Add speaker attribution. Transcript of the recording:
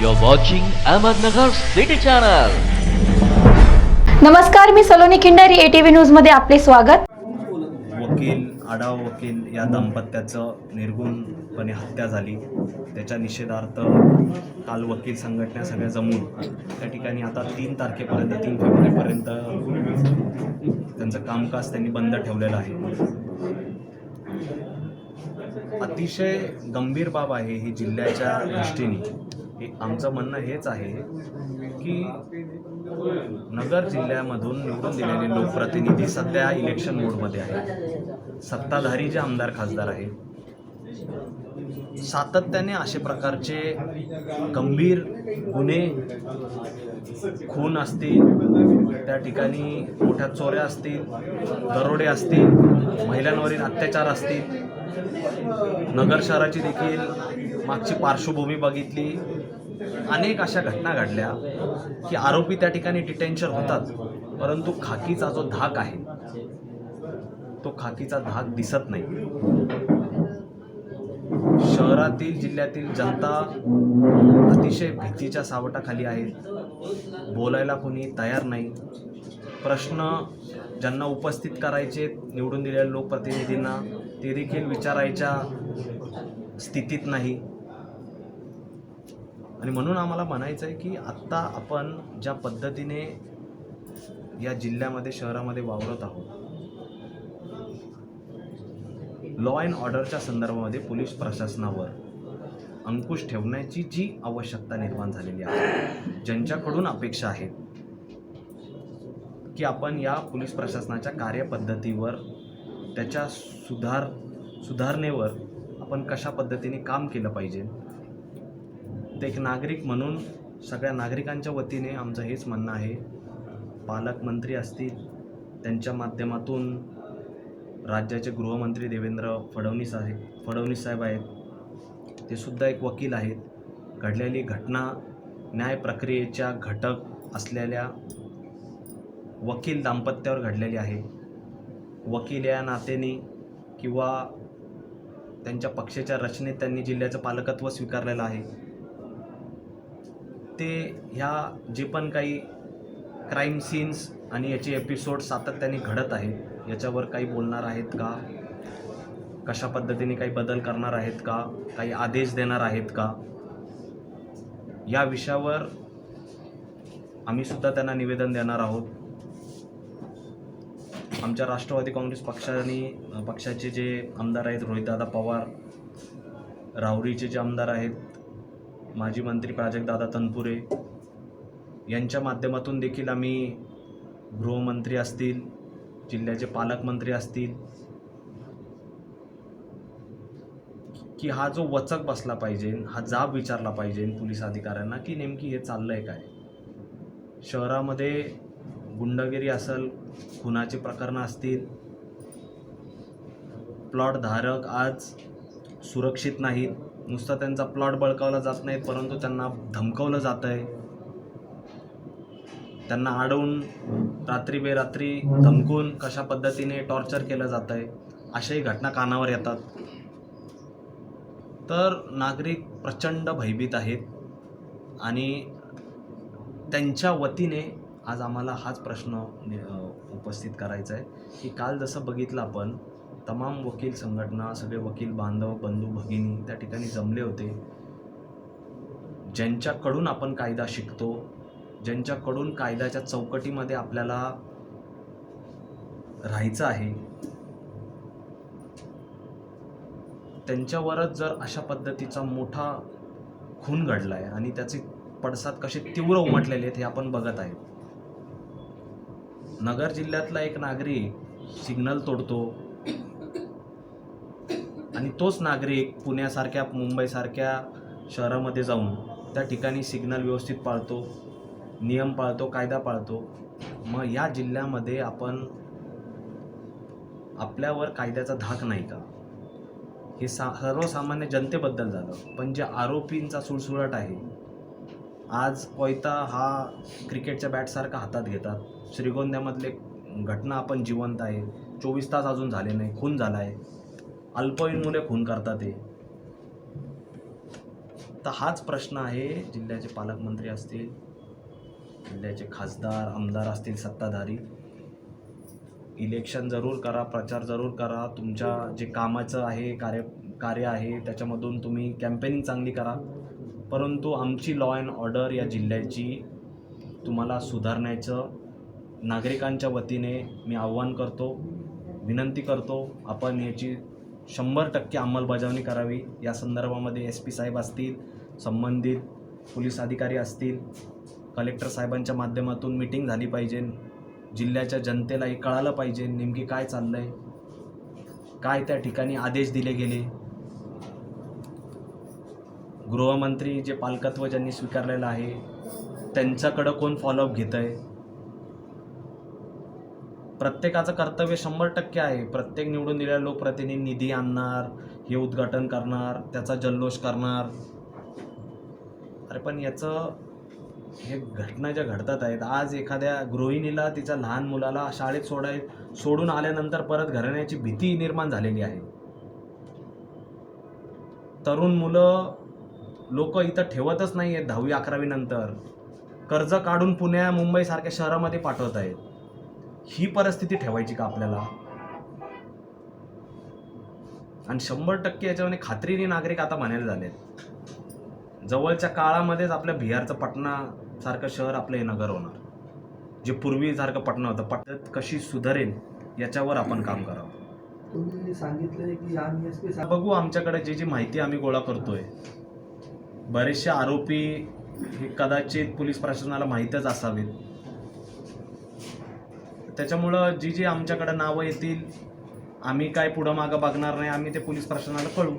Speaker 1: You're watching Ahmednagar City Channel.
Speaker 2: नमस्कार मी Saloni Khindari ATV न्यूजमध्ये आपले स्वागत.
Speaker 3: वकील आडाव वकील या दाम्पत्याचं निर्गुणपणे हत्या झाली. त्याच्या निषेधार्थ काल वकील संघटना सगळ्या जमून त्या ठिकाणी आता तीन तारखेपर्यंत तीन फेब्रुवारीपर्यंत त्यांचं कामकाज त्यांनी बंद ठेवलेलं आहे. अतिशय गंभीर बाब आहे ही जिल्ह्याच्या दृष्टीने. आमचं म्हणणं हेच आहे की नगर जिल्ह्यामधून निवडून दिलेले लोकप्रतिनिधी सध्या इलेक्शन मोडमध्ये आहेत. सत्ताधारी जे आमदार खासदार आहेत सातत्याने असे प्रकारचे गंभीर गुन्हे खून असतील त्या ठिकाणी मोठ्या चोऱ्या असतील दरोडे असतील महिलांवरील अत्याचार असतील. नगर शहराची देखील मागची पार्श्वभूमी बघितली. अनेक अशा घटना घडल्या की आरोपी त्या ठिकाणी डिटेन्शन होतात परंतु खाकीचा जो धाक आहे तो खाकीचा धाक दिसत नाही. शहरातील जिल्ह्यातील जनता अतिशय भीतीच्या सावटाखाली आहे बोलायला कोणी तयार नाही. प्रश्न ज्यांना उपस्थित करायचे निवडून दिलेल्या लोकप्रतिनिधींना ते देखील विचारायच्या स्थितीत नाही. आणि म्हणून आम्हाला म्हणायचं आहे की आत्ता आपण ज्या पद्धतीने या जिल्ह्यामध्ये शहरामध्ये वावरत आहोत लॉ अँड ऑर्डरच्या संदर्भामध्ये पोलीस प्रशासनावर अंकुश ठेवण्याची जी आवश्यकता निर्माण झालेली आहे ज्यांच्याकडून अपेक्षा आहे की आपण या पोलीस प्रशासनाच्या कार्यपद्धतीवर त्याच्या सुधार सुधारणेवर आपण कशा पद्धतीने काम केलं पाहिजे. ते एक नागरिक म्हणून सगळ्या नागरिकांच्या वतीने आमचं हेच म्हणणं आहे. पालकमंत्री असतील त्यांच्या माध्यमातून राज्याचे गृहमंत्री देवेंद्र फडणवीस आहे फडणवीस साहेब आहेत. ते सुद्धा एक वकील आहेत. घडलेली घटना न्याय प्रक्रियेच्या घटक असलेल्या वकील दाम्पत्यावर घडलेली आहे. वकील या नात्याने किंवा त्यांच्या पक्षाच्या रचनेत त्यांनी जिल्ह्याचं पालकत्व स्वीकारलेलं आहे. ते ह्या जे पण काही क्राईम सीन्स आणि याचे एपिसोड सातत्याने घडत आहेत याच्यावर काही बोलणार आहेत का? कशा पद्धतीने काही बदल करणार आहेत का? काही आदेश देणार आहेत का? या विषयावर आम्ही सुद्धा त्यांना निवेदन देणार आहोत. आमच्या राष्ट्रवादी काँग्रेस पक्षाने पक्षाचे जे आमदार आहेत रोहितदादा पवार राहुरीचे जे आमदार आहेत माजी मंत्री प्राजक्तदादा तनपुरे यांच्या माध्यमातून देखील आम्ही गृहमंत्री असतील जिल्ह्याचे पालकमंत्री असतील की हा जो वचक बसला पाहिजे हा जाब विचारला पाहिजे पोलीस अधिकाऱ्यांना की नेमकी हे चाललंय काय? शहरामध्ये गुंडगिरी असेल खुनाची प्रकरणं असतील प्लॉट धारक आज सुरक्षित नाहीत नुसता त्यांचा प्लॉट बळकावला जात नाही परंतु त्यांना धमकवलं जात आहे त्यांना अडवून रात्री बेरात्री धमकून कशा पद्धतीने टॉर्चर केलं जात आहे अशाही घटना कानावर येतात. तर नागरिक प्रचंड भयभीत आहेत आणि त्यांच्या वतीने आज आम्हाला हाच प्रश्न उपस्थित करायचा आहे की काल जसं बघितलं आपण तमाम वकील संघटना सगळे वकील बांधव बंधू भगिनी त्या ठिकाणी जमले होते. ज्यांच्याकडून आपण कायदा शिकतो ज्यांच्याकडून कायद्याच्या चौकटीमध्ये आपल्याला राहायचं आहे त्यांच्यावरच जर अशा पद्धतीचा मोठा खून घडला आहे आणि त्याचे पडसाद कसे तीव्र उमटलेले आहेत हे आपण बघत आहे नगर जिल्ह्यातला एक नागरिक सिग्नल तोडतो आणि तोच नागरिक पुण्यासारख्या मुंबईसारख्या शहरामध्ये जाऊन त्या ठिकाणी सिग्नल व्यवस्थित पाळतो. नियम पाळतो कायदा पाळतो. मग या जिल्ह्यामध्ये आपण आपल्यावर कायद्याचा धाक नाही का? हे सा सर्वसामान्य जनतेबद्दल झालं. पण जे आरोपींचा सुळसुळाट आहे आज कोयता हा क्रिकेटच्या बॅटसारखा हातात घेतात. श्रीगोंद्यामधले घटना आपण जिवंत आहे. चोवीस तास अजून झाले नाही. खून झाला आहे अल्पवयीन मुले खून करतात ते तर हाच प्रश्न आहे. जिल्ह्याचे पालकमंत्री असतील जिल्ह्याचे खासदार आमदार असतील सत्ताधारी. इलेक्शन जरूर करा प्रचार जरूर करा. तुमच्या जे कामाचं आहे कार्य कार्य आहे त्याच्यामधून तुम्ही कॅम्पेनिंग चांगली करा. परंतु आमची लॉ अँड ऑर्डर या जिल्ह्याची तुम्हाला सुधारण्याचं नागरिकांच्या वतीने मी आव्हान करतो विनंती करतो. आपण याची शंभर टक्के अंमलबजावणी करावी. या संदर्भामध्ये एस पी साहेब असतील संबंधित पोलीस अधिकारी असतील कलेक्टर साहेबांच्या माध्यमातून मिटिंग झाली पाहिजे. जिल्ह्याच्या जनतेलाही कळालं पाहिजे नेमकी काय चाललं आहे काय त्या ठिकाणी आदेश दिले गेले. गृहमंत्री जे पालकत्व ज्यांनी स्वीकारलेलं आहे त्यांच्याकडं कोण फॉलोअप घेत आहे प्रत्येकाचं कर्तव्य शंभर टक्के आहे. प्रत्येक निवडून दिलेला लोकप्रतिनिधी निधी आणणार हे उद्घाटन करणार त्याचा जल्लोष करणार. अरे पण याचं हे घटना ज्या घडतात आहेत आज एखाद्या गृहिणीला तिच्या लहान मुलाला शाळेत सोडाय सोडून आल्यानंतर परत घराण्याची भीती निर्माण झालेली आहे. तरुण मुलं लोक इथं ठेवतच नाही आहेत दहावी अकरावी नंतर. कर्ज काढून पुण्या मुंबईसारख्या शहरामध्ये पाठवत आहेत. ही परिस्थिती ठेवायची का आपल्याला? आणि शंभर टक्के याच्यामध्ये खात्रीने नागरिक आता म्हणायला झालेत. जवळच्या काळामध्येच आपल्या बिहारचं पटना सारखं शहर आपलं हे नगर होणार. जे पूर्वीसारखं पटना होतं पटत कशी सुधारेल याच्यावर आपण काम करावं.
Speaker 4: तुम्ही सांगितलंय की आम्ही एस पी
Speaker 3: बघू आमच्याकडे जी जी माहिती आम्ही गोळा करतोय. बरेचसे आरोपी हे कदाचित पोलीस प्रशासनाला माहीतच असावेत. त्याच्यामुळं जी जी आमच्याकडे नावं येतील आम्ही काय पुढं मागं बघणार नाही आम्ही ते पोलीस प्रशासनाला कळू